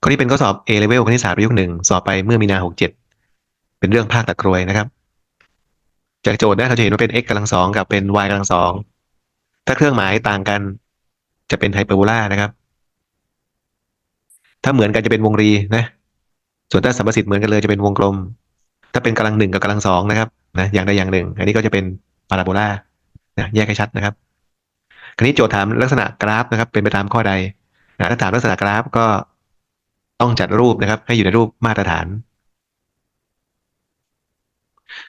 ข้อนี้เป็นข้อสอบ A level คณิตศาสตร์ประยุกต์หนึ่งสอบไปเมื่อมีนาหกเจ็ดเป็นเรื่องภาคตะกรวยนะครับ จากโจทย์นะเราจะเห็นว่าเป็น x กำลังสองกับเป็น y กำลังสองถ้าเครื่องหมายต่างกันจะเป็นไฮเปอร์โบลานะครับ ถ้าเหมือนกันจะเป็นวงรีนะ ส่วนถ้าสัมประสิทธิ์เหมือนกันเลยจะเป็นวงกลม ถ้าเป็นกำลังหนึ่งกับกำลังสองนะครับนะอย่างใดอย่างหนึ่ง อันนี้ก็จะเป็นพาราโบลานะแยกให้ชัดนะครับคราวนี้โจทย์ถามลักษณะกราฟนะครับ เป็นไปตามข้อใดนะถ้าถามลักษณะกราฟก็ ต้องจัดรูปนะครับ ให้อยู่ในรูปมาตรฐาน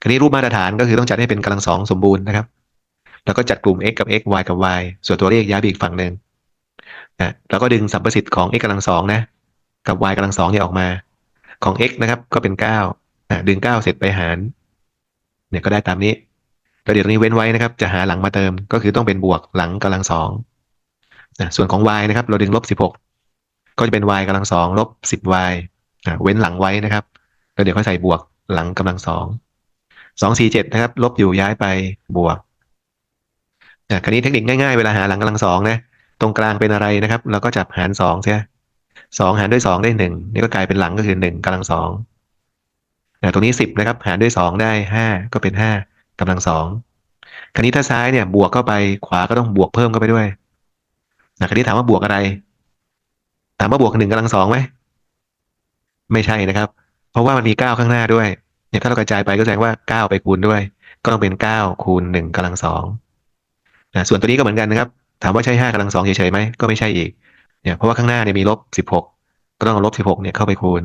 คราวนี้รูปมาตรฐานก็คือต้องจัดให้เป็นกำลังสองสมบูรณ์นะครับ แล้วก็จัดกลุ่ม x กับ x y กับ y ส่วนตัวเลขย้ายไปอีกฝั่งหนึ่งนะแล้วก็ดึงสัมประสิทธิ์ของ x กำลังสองนะ กับ y กำลังสองเนี่ยออกมา ของ x นะครับ ก็เป็นเก้านะดึงเก้าเสร็จไปหาร เนี่ยก็ได้ตามนี้แล้วเดี๋ยวตรงนี้เว้นไว้นะครับ จะหาหลังมาเติมก็คือต้องเป็นบวกหลังกำลังสองนะส่วนของ y นะครับ เราดึงลบสิบหก ก็จะเป็น y กำลังสองลบสิบ y เว้นหลังไว้นะครับ แล้วเดี๋ยวค่อยใส่บวกหลังกำลังสองสองสี่เจ็ดนะครับ ลบอยู่ย้ายไปบวกอะคราวนี้เทคนิคง่ายๆ เวลาหาหลังกำลังสองนะ ตรงกลางเป็นอะไรนะครับ เราก็จับหารสองใช่สองหารด้วยสองได้หนึ่งนี่ก็กลายเป็นหลังก็คือหนึ่งกำลังสองตรงนี้สิบนะครับ หารด้วยสองได้ห้าก็เป็นห้ากำลังสองคราวนี้ถ้าซ้ายเนี่ยบวกเข้าไปขวาก็ต้องบวกเพิ่มเข้าไปด้วยนะคราวนี้ถามว่าบวกอะไร ถามว่าบวกหนึ่งกำลังสองไหมไม่ใช่นะครับ เพราะว่ามันมีเก้าข้างหน้าด้วยเนี่ยถ้าเรากระจายไปก็แสดงว่าเก้าไปคูณด้วย ก็ต้องเป็นเก้าคูณหนึ่งกำลังสองนะส่วนตัวนี้ก็เหมือนกันนะครับ ถามว่าใช่ห้ากำลังสองเฉยๆไหมก็ไม่ใช่อีกเนี่ยเพราะว่าข้างหน้าเนี่ยมีลบสิบหกก็ต้องเอาลบสิบหกเนี่ยเข้าไปคูณ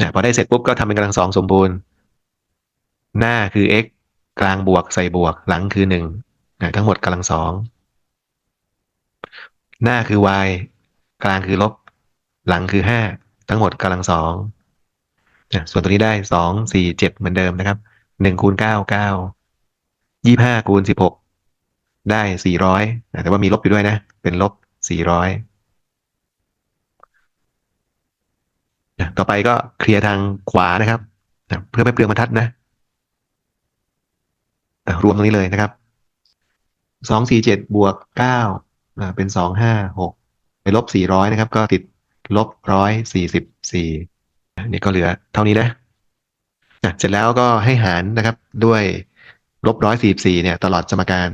นี่ยพอได้เสร็จปุ๊บก็ทำเป็นกำลังสองสมบูรณ์ หน้าคือ x กลางบวกใส่บวกหลังคือหนึ่งนะทั้งหมดกำลังสอง หน้าคือ y กลางคือลบ หลังคือห้าทั้งหมดกำลังสองส่วนตัวนี้ได้สองสี่เจ็ดเหมือนเดิมนะครับหนึ่งคูณเก้าเก้ายี่ห้าคูณสิบหกได้สี่ร้อยแต่ว่ามีลบอยู่ด้วยนะ เป็นลบสี่ร้อยต่อไปก็เคลียร์ทางขวานะครับ เพื่อไม่เปลืองบรรทัดนะอะรวมตรงนี้เลยนะครับสองสี่เจ็ดบวกเก้า เป็นสองห้าหกไปลบสี่ร้อยนะครับ ก็ติดลบร้อยสี่สิบสี่นี่ก็เหลือเท่านี้นะอะเสร็จแล้วก็ให้หารนะครับ ด้วยลบร้อยสี่สี่เนี่ย ตลอดสมการ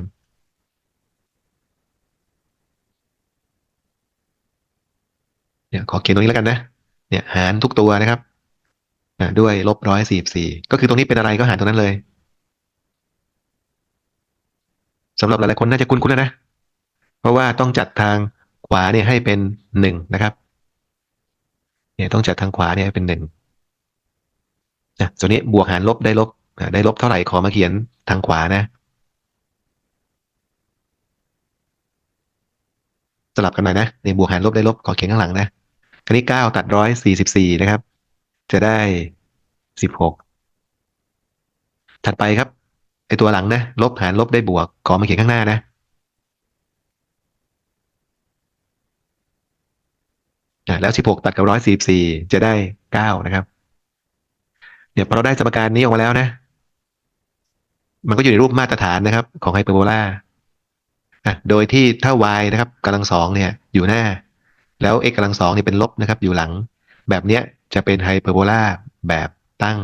เนี่ยขอเขียนตรงนี้แล้วกันนะ เนี่ยหารทุกตัวนะครับด้วยลบร้อยสี่สี่ก็คือตรงนี้เป็นอะไรก็หารตรงนั้นเลยสำหรับหลายๆคนน่าจะคุ้นๆแล้วนะ เพราะว่าต้องจัดทางขวาเนี่ยให้เป็นหนึ่งนะครับเนี่ยต้องจัดทางขวาเนี่ยให้เป็นหนึ่งนะส่วนนี้บวกหารลบได้ลบได้ลบเท่าไหร่ขอมาเขียนทางขวานะ สลับกันหน่อยนะเนี่ยบวกหารลบได้ลบขอเขียนข้างหลังนะคราวนี้เก้าตัดร้อยสี่สิบสี่นะครับ จะได้สิบหกถัดไปครับไอตัวหลังนะ ลบหารลบได้บวกขอมาเขียนข้างหน้านะอะ แล้วสิบหกตัดกับร้อยสี่สี่จะได้เก้านะครับเดี๋ยวพอเราได้สมการนี้ออกมาแล้วนะ มันก็อยู่ในรูปมาตรฐานนะครับ ของไฮเปอร์โบลาอะโดยที่ถ้า y นะครับกำลังสองเนี่ยอยู่หน้า แล้ว x กำลังสองนี่เป็นลบนะครับ อยู่หลัง แบบเนี้ยจะเป็นไฮเปอร์โบลาแบบตั้ง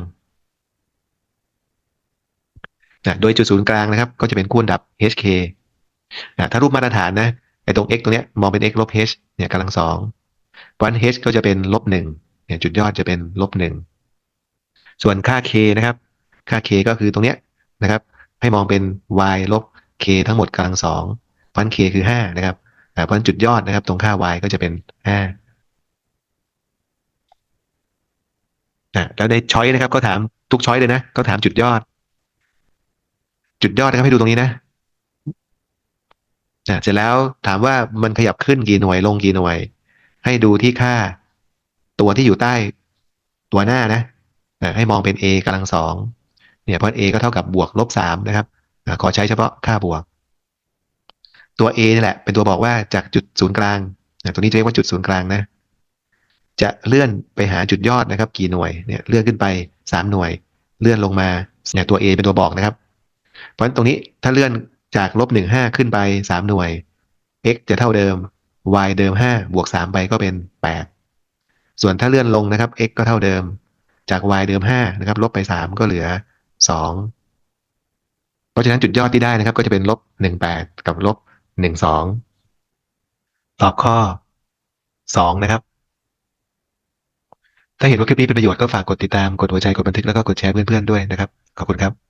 นะโดยจุดศูนย์กลางนะครับ ก็จะเป็นคู่อันดับ hk นะถ้ารูปมาตรฐานนะไอ้ตรง x ตรงเนี้ยมองเป็น x ลบ h เนี่ยกำลังสอง เพราะฉะนั้น h ก็จะเป็นลบหนึ่งเนี่ยจุดยอดจะเป็นลบหนึ่งส่วนค่า k นะครับ ค่า k ก็คือตรงเนี้ยนะครับ ให้มองเป็น y ลบ k ทั้งหมดกำลังสองเพราะฉะนั้น k คือห้านะครับอ่าเพราะฉะนั้นจุดยอดนะครับ ตรงค่า y ก็จะเป็นห้าอ่าแล้วในช้อยนะครับก็ถามทุกช้อยเลยนะก็ถามจุดยอด จุดยอดนะครับให้ดูตรงนี้นะอ่าเสร็จแล้วถามว่ามันขยับขึ้นกี่หน่วยลงกี่หน่วย ให้ดูที่ค่า ตัวที่อยู่ใต้ ตัวหน้านะให้มองเป็น a กำลังสองเนี่ยเพราะ a ก็เท่ากับบวกลบสามนะครับขอใช้เฉพาะค่าบวก ตัว a นี่แหละ เป็นตัวบอกว่าจากจุดศูนย์กลางตัวนี้จะเรียกว่าจุดศูนย์กลางนะ จะเลื่อนไปหาจุดยอดนะครับ กี่หน่วยเนี่ยเลื่อนขึ้นไปสามหน่วย เลื่อนลงมาเนี่ยตัว a เป็นตัวบอกนะครับ เพราะฉะนั้นตรงนี้ถ้าเลื่อนจากลบหนึ่งห้าขึ้นไปสามหน่วย x จะเท่าเดิม y เดิมห้าบวกสามไปก็เป็นแปดส่วนถ้าเลื่อนลงนะครับ x ก็เท่าเดิม จาก y เดิมห้านะครับ ลบไปสามก็เหลือสองเพราะฉะนั้นจุดยอดที่ได้นะครับ ก็จะเป็นลบหนึ่งแปดกับลบหนึ่งสองตอบข้อสองนะครับ ถ้าเห็นว่าคลิปนี้เป็นประโยชน์ก็ฝากกดติดตาม กดหัวใจ กดบันทึก แล้วก็กดแชร์เพื่อนๆด้วยนะครับ ขอบคุณครับ